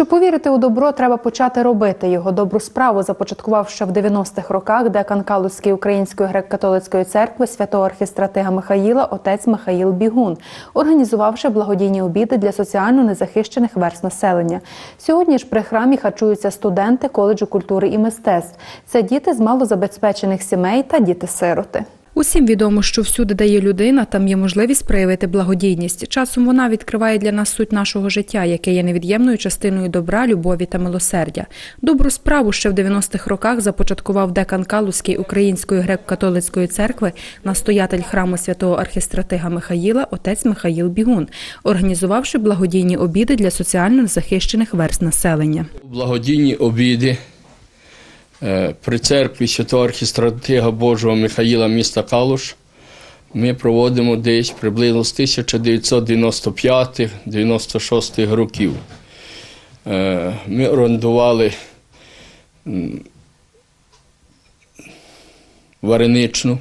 Щоб повірити у добро, треба почати робити його. Добру справу започаткував ще в 90-х роках декан Калузької української греко-католицької церкви святого архістратига Михаїла отець Михаїл Бігун, організувавши благодійні обіди для соціально незахищених верст населення. Сьогодні ж при храмі харчуються студенти коледжу культури і мистецтв. Це діти з малозабезпечених сімей та діти-сироти. Усім відомо, що всюди, де є людина, там є можливість проявити благодійність. Часом вона відкриває для нас суть нашого життя, яке є невід'ємною частиною добра, любові та милосердя. Добру справу ще в 90-х роках започаткував декан Калузької української греко-католицької церкви, настоятель храму святого архістратига Михаїла, отець Михаїл Бігун, організувавши благодійні обіди для соціально захищених верст населення. Благодійні обіди при церкві Святого архістратига Божого Михаїла міста Калуш ми проводимо десь приблизно з 1995-96 років. Е, Ми орендували вареничну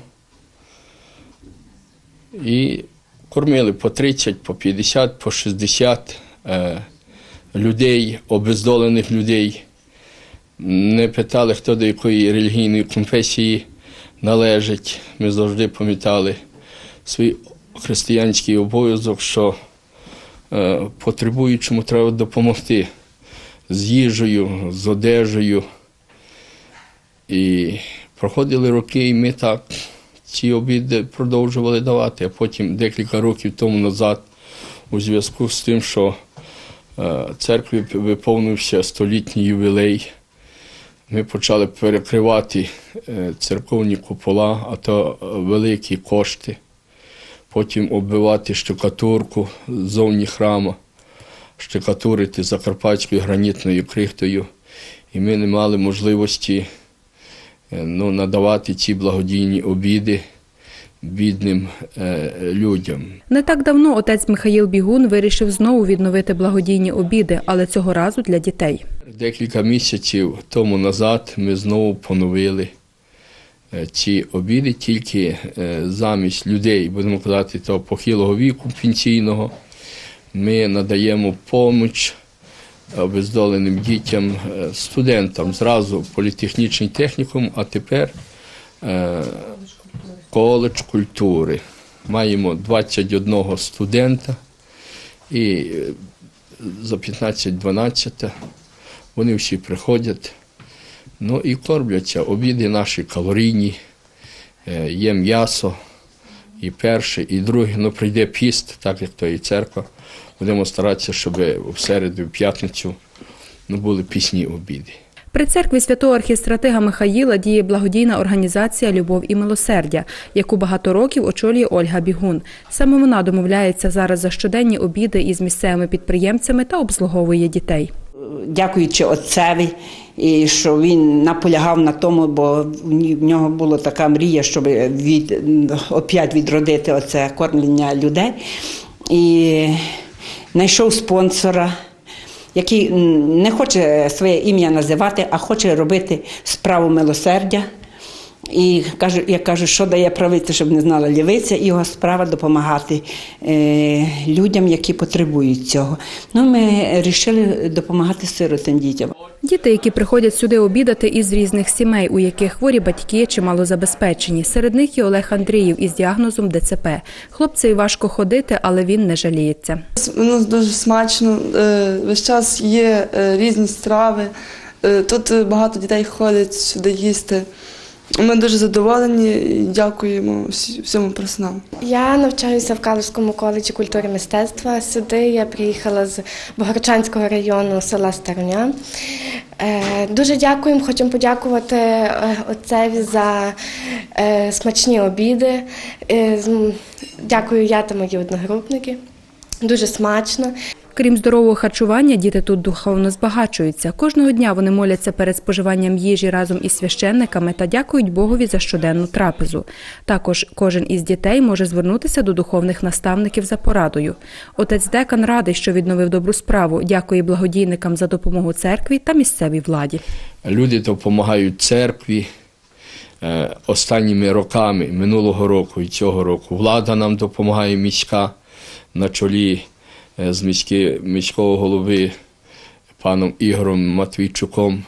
і кормили по 30, по 50, по 60 е, людей, обездолених людей. Не питали, хто до якої релігійної конфесії належить. Ми завжди пам'ятали свій християнський обов'язок, що е, потребуючому треба допомогти з їжею, з одежею. І проходили роки, і ми так ці обіди продовжували давати. А потім декілька років тому назад, у зв'язку з тим, що е, церкві виповнився столітній ювілей, ми почали перекривати е, церковні купола, а то е, великі кошти. Потім оббивати штукатурку ззовні храму, штукатурити закарпатською гранітною крихтою. І ми не мали можливості е, ну, надавати ці благодійні обіди бідним е, людям. Не так давно отець Михаїл Бігун вирішив знову відновити благодійні обіди, але цього разу для дітей. Декілька місяців тому назад ми знову поновили е, ці обіди, тільки е, замість людей, будемо казати, того похилого віку пенсійного, ми надаємо поміч обездоленим дітям, студентам, зразу політехнічний технікум, а тепер коледж культури. Маємо 21 студента і е, за 15-12 вони всі приходять, ну і кормляться. Обіди наші калорійні, е, є м'ясо, і перше, і друге. Ну прийде піст, так як то і церква. Будемо старатися, щоб в середу, в п'ятницю ну, були пісні обіди. При церкві святого архістратига Михаїла діє благодійна організація Любов і милосердя, яку багато років очолює Ольга Бігун. Саме вона домовляється зараз за щоденні обіди із місцевими підприємцями та обслуговує дітей. дякуючи отцеві, і що він наполягав на тому, бо в нього була така мрія, щоб від, опять відродити оце кормлення людей. І знайшов спонсора, який не хоче своє ім'я називати, а хоче робити справу милосердя. І кажу, я кажу, що дає правиця, щоб не знала лівиця, і його справа допомагати е, людям, які потребують цього. Ну, ми вирішили допомагати сиротам дітям. Діти, які приходять сюди обідати із різних сімей, у яких хворі батьки чи малозабезпечені. Серед них є Олег Андріїв із діагнозом ДЦП. Хлопцеві важко ходити, але він не жаліється. Воно дуже смачно. е, Весь час є е, різні страви. Е, Тут багато дітей ходять сюди їсти. Ми дуже задоволені і дякуємо всьому персоналу. Я навчаюся в Калузькому коледжі культури і мистецтва. Сюди я приїхала з Богородчанського району села Староня. Е, Дуже дякуємо, хочемо подякувати е, отцеві за е, смачні обіди. Дякую я та мої одногрупники. Дуже смачно. Крім здорового харчування, діти тут духовно збагачуються. Кожного дня вони моляться перед споживанням їжі разом із священниками та дякують Богові за щоденну трапезу. Також кожен із дітей може звернутися до духовних наставників за порадою. Отець Декан радий, що відновив добру справу. Дякує благодійникам за допомогу церкві та місцевій владі. Люди допомагають церкві. Е, Останніми роками минулого року і цього року влада нам допомагає міська на чолі е, з міськи, міського голови паном Ігором Матвійчуком.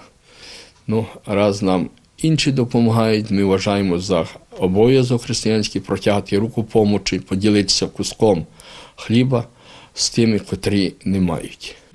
Ну, раз нам інші допомагають, ми вважаємо за обов'язок християнський протягати руку помочі, поділитися куском хліба з тими, котрі не мають.